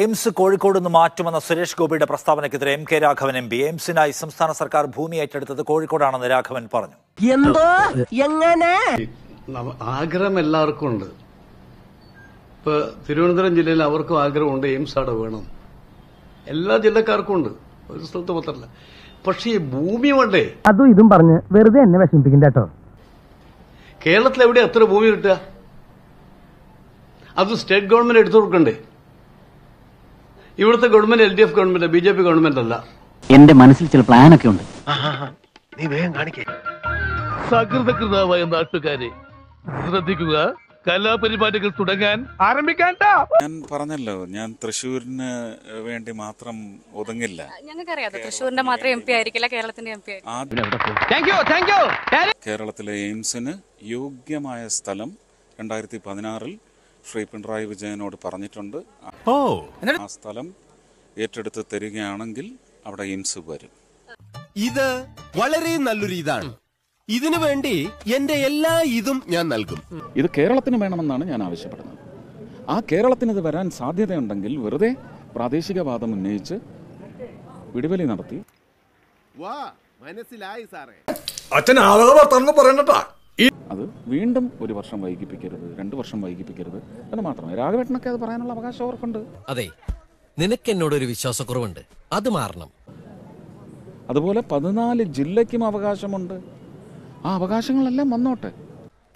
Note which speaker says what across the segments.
Speaker 1: AIIMS Kozhikode നിന്ന് മാറ്റുമെന്ന സുരേഷ് ഗോപിയുടെ പ്രസ്താവനയ്ക്കെതിരെ M K Raghavan M P. എയിംസിനായി സംസ്ഥാന സർക്കാർ ഭൂമി ഏറ്റെടുത്തത് കോഴിക്കോടാണെന്ന് രാഘവൻ പറഞ്ഞു.
Speaker 2: എന്തോ? എങ്ങനെ?
Speaker 3: ആഗ്രഹം എല്ലാവർക്കും ഉണ്ട്. ഇപ്പൊ തിരുവനന്തപുരം ജില്ലയിൽ അവർക്കും ആഗ്രഹമുണ്ട് എയിംസ് അവിടെ വേണം. എല്ലാ ജില്ലക്കാർക്കും ഉണ്ട്. ഒരു സ്ഥലത്ത് മാത്രമല്ല. പക്ഷേ ഈ ഭൂമി വേണ്ടേ?
Speaker 2: അതും ഇതും പറഞ്ഞ് വെറുതെ എന്നെ വിഷമിപ്പിക്കണ്ട കേട്ടോ.
Speaker 3: കേരളത്തിൽ എവിടെ എത്ര ഭൂമി കിട്ടുക? അത് സ്റ്റേറ്റ് ഗവൺമെന്റ് എടുത്തു കൊടുക്കണ്ടേ? ഇവിടുത്തെ government L D F government B J P government അല്ല.
Speaker 4: എന്റെ മനസ്സിൽ ചില പ്ലാനൊക്കെ ഉണ്ട്. നീ വേഗം കാണിക്കേ.
Speaker 5: സകൃതകൃതാവായ നാട്ടുകാരെ ശ്രദ്ധിക്കുക. കലാപരിപാടികൾ തുടങ്ങാൻ ആരംഭിക്കാൻ
Speaker 6: ഞാൻ പറഞ്ഞല്ലോ ഞാൻ തൃശ്ശൂരിന് വേണ്ടി മാത്രം ഒതുങ്ങില്ല.
Speaker 7: ഞങ്ങൾക്കറിയാം തൃശ്ശൂരിന്റെ മാത്രം എം പി ആയിരിക്കില്ല കേരളത്തിന്റെ എം പി
Speaker 6: കേരളത്തിലെ എയിംസിന് യോഗ്യമായ സ്ഥലം രണ്ടായിരത്തി പതിനാറിൽ ശ്രീ പിണറായി വിജയനോട് പറഞ്ഞിട്ടുണ്ട്. ഓ. ആ സ്ഥലം ഏറ്റെടുത്ത് തരികയാണെങ്കിൽ അവിടെ എയിംസ് വരും.
Speaker 8: ഇത് വളരെ നല്ലൊരു ഇതാണ്. ഇതിനു വേണ്ടി എന്റെ എല്ലാ ഇതും ഞാൻ നൽകും.
Speaker 6: ഇത് കേരളത്തിന് വേണമെന്നാണ് ഞാൻ ആവശ്യപ്പെടുന്നത്. ആ കേരളത്തിന് ഇത് വരാൻ സാധ്യതയുണ്ടെങ്കിൽ വെറുതെ പ്രാദേശിക വാദം ഉന്നയിച്ച് വിടിവലി നടത്തി.
Speaker 8: വാ മനസ്സിലായി സാറേ.
Speaker 6: അത് വീണ്ടും ഒരു വർഷം വൈകിപ്പിക്കരുത് രണ്ട് വർഷം വൈകിപ്പിക്കരുത് എന്ന് മാത്രമേ രാഘവേട്ടനൊക്കെ അത് പറയാനുള്ള അവകാശം അവർക്കുണ്ട്.
Speaker 9: അതെ നിനക്ക് എന്നോട് ഒരു വിശ്വാസക്കുറവുണ്ട്. അത് മാറണം.
Speaker 6: അതുപോലെ പതിനാല് ജില്ലയ്ക്കും അവകാശമുണ്ട്. ആ അവകാശങ്ങളെല്ലാം വന്നോട്ടെ.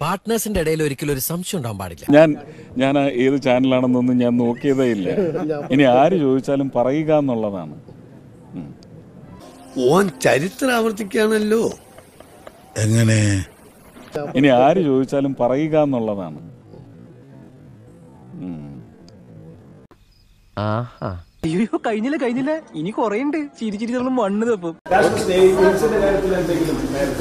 Speaker 9: പാർട്ട്നേഴ്സിന്റെ ഇടയിൽ ഒരിക്കലും ഒരു സംശയം ഉണ്ടാവാൻ പാടില്ല.
Speaker 6: ഞാൻ ഞാൻ ഏത് ചാനലാണെന്നൊന്നും ഞാൻ നോക്കിയതേ ഇല്ല ഇനി ആര് ചോദിച്ചാലും പറയുക എന്നുള്ളതാണ്.
Speaker 8: ഓൻ ചരിത്രം ആവർത്തിക്കുകയാണല്ലോ.
Speaker 10: എങ്ങനെ?
Speaker 6: ഇനി ആര് ചോദിച്ചാലും പറയുക എന്നുള്ളതാണ്.
Speaker 2: അയ്യോ കഴിഞ്ഞില്ല കഴിഞ്ഞില്ല? ഇനി കൊറേ ഉണ്ട് ചിരി ചിരി നമ്മൾ മണ്ണ് തപ്പും.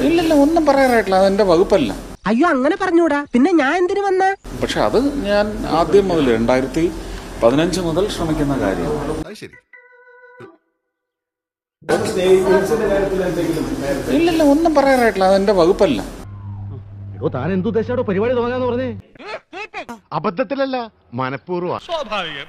Speaker 6: ഇല്ലല്ല ഒന്നും പറയാറായിട്ടില്ല അതെന്റെ വകുപ്പല്ല.
Speaker 2: അയ്യോ അങ്ങനെ പറഞ്ഞൂടാ. പിന്നെ ഞാൻ എന്തിനു വന്ന?
Speaker 6: പക്ഷെ അത് ഞാൻ ആദ്യം മുതൽ രണ്ടായിരത്തി പതിനഞ്ച് മുതൽ ശ്രമിക്കുന്ന കാര്യമാണ്.
Speaker 8: ശരി
Speaker 6: ഇല്ലില്ല ഒന്നും പറയാറായിട്ടില്ല അതെന്റെ വകുപ്പല്ല.
Speaker 5: താൻ എന്തുദ്ദേശാടോ പരിപാടി തുടങ്ങാന്ന് പറഞ്ഞേ?
Speaker 8: അബദ്ധത്തിലല്ല മനഃപൂർവം.
Speaker 5: സ്വാഭാവികം.